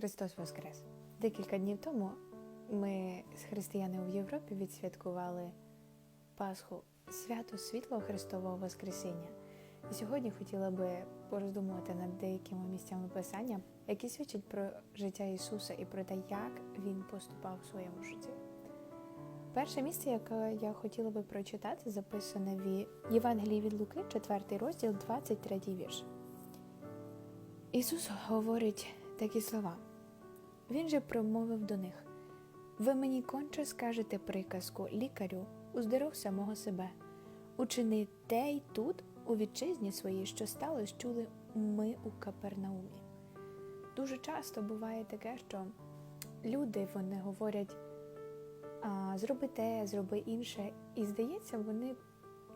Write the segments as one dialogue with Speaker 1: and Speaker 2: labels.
Speaker 1: Христос Воскрес! Декілька днів тому ми з християни в Європі відсвяткували Пасху свято світлого Христового Воскресіння. І сьогодні хотіла би пороздумувати над деякими місцями Писання, які свідчать про життя Ісуса і про те, як Він поступав в своєму житті. Перше місце, яке я хотіла би прочитати, записане в Євангелії від Луки, 4 розділ, 23 вірш. Ісус говорить такі слова. Він же промовив до них: Ви мені конче скажете приказку лікарю, уздоров самого себе. Учини те й тут, у вітчизні своїй, що сталося, чули ми у Капернаумі. Дуже часто буває таке, що люди вони говорять зроби те, зроби інше, і здається, вони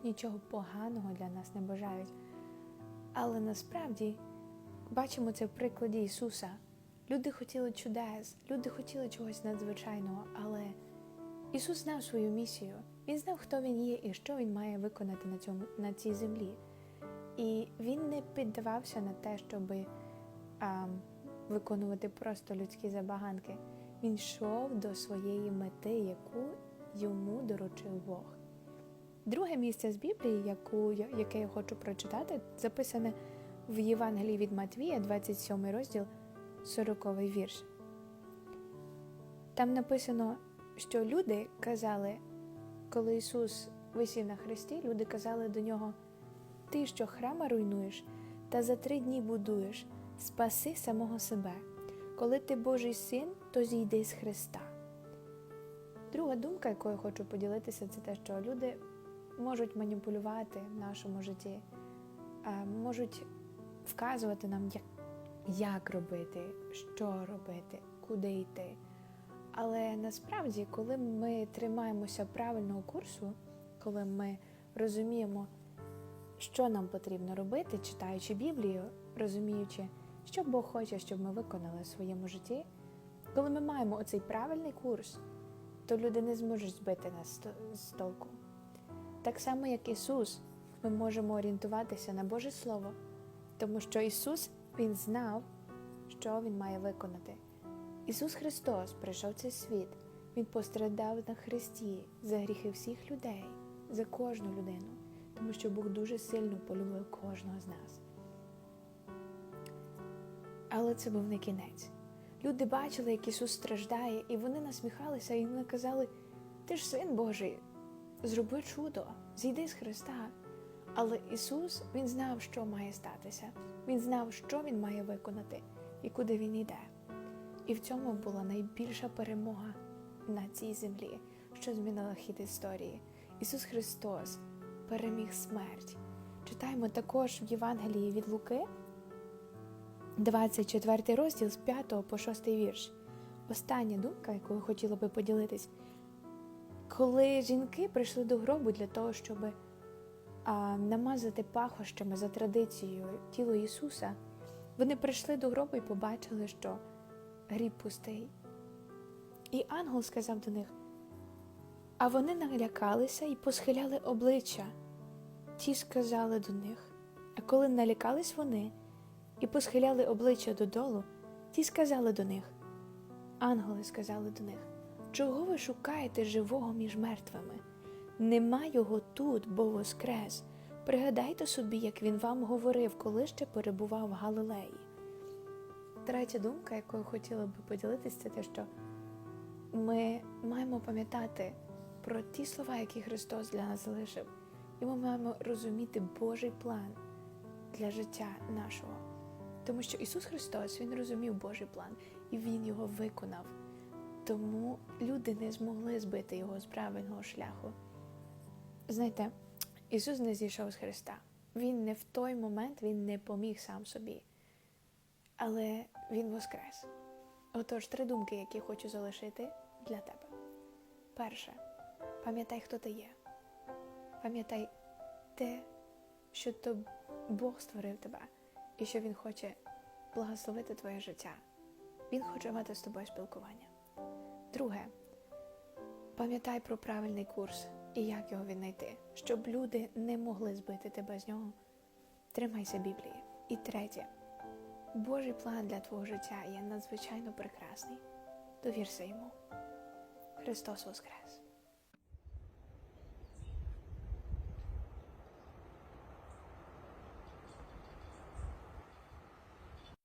Speaker 1: нічого поганого для нас не бажають. Але насправді бачимо це в прикладі Ісуса. Люди хотіли чудес, люди хотіли чогось надзвичайного, але Ісус знав свою місію. Він знав, хто він є і що він має виконати на цьому на цій землі. І він не піддавався на те, щоб а, виконувати просто людські забаганки. Він йшов до своєї мети, яку йому доручив Бог. Друге місце з Біблії, яку, яке я хочу прочитати, записане в Євангелії від Матвія, 27 розділ, 40 вірш. Там написано, що люди казали, коли Ісус висів на хресті, люди казали до нього: Ти, що храма руйнуєш, та за три дні будуєш, спаси самого себе. Коли ти Божий син, то зійди з Христа. Друга думка, якою хочу поділитися, це те, що люди можуть маніпулювати в нашому житті, можуть вказувати нам, як робити, що робити, куди йти. Але насправді, коли ми тримаємося правильного курсу, коли ми розуміємо, що нам потрібно робити, читаючи Біблію, розуміючи, що Бог хоче, щоб ми виконали в своєму житті, коли ми маємо оцей правильний курс, то люди не зможуть збити нас з толку. Так само, як Ісус, ми можемо орієнтуватися на Боже Слово, тому що Ісус Він знав, що Він має виконати. Ісус Христос прийшов цей світ, Він пострадав на хресті за гріхи всіх людей, за кожну людину, тому що Бог дуже сильно полюбив кожного з нас. Але це був не кінець. Люди бачили, як Ісус страждає, і вони насміхалися, і вони казали: Ти ж син Божий, зроби чудо, зійди з Христа. Але Ісус Він знав, що має статися. Він знав, що Він має виконати і куди Він йде. І в цьому була найбільша перемога на цій землі, що змінила хід історії. Ісус Христос переміг смерть. Читаємо також в Євангелії від Луки, 24 розділ з 5 по 6 вірш. Остання думка, якою хотіла би поділитись. Коли жінки прийшли до гробу для того, щоб а, намазати пахощами за традицією тіло Ісуса, вони прийшли до гробу і побачили, що гріб пустий. І ангел сказав до них, а вони налякалися і посхиляли обличчя. Ті сказали до них, а коли налякались вони і посхиляли обличчя додолу, ті сказали до них, ангели сказали до них, чого ви шукаєте живого між мертвими? Нема його тут, бо воскрес. Пригадайте собі, як він вам говорив, коли ще перебував в Галилеї. Третя думка, якою хотіла би поділитися, це те, що ми маємо пам'ятати про ті слова, які Христос для нас залишив, і ми маємо розуміти Божий план для життя нашого. Тому що Ісус Христос Він розумів Божий план і Він його виконав. Тому люди не змогли збити його з правильного шляху. Знаєте, Ісус не зійшов з Христа. Він не в той момент він не поміг сам собі. Але Він воскрес. Отож, три думки, які хочу залишити для тебе. Перше, пам'ятай, хто ти є. Пам'ятай те, що то Бог створив тебе, і що Він хоче благословити твоє життя. Він хоче мати з тобою спілкування. Друге, пам'ятай про правильний курс і як його віднайти, щоб люди не могли збити тебе з нього. Тримайся Біблії. І третє, Божий план для твого життя є надзвичайно прекрасний. Довірся йому. Христос Воскрес!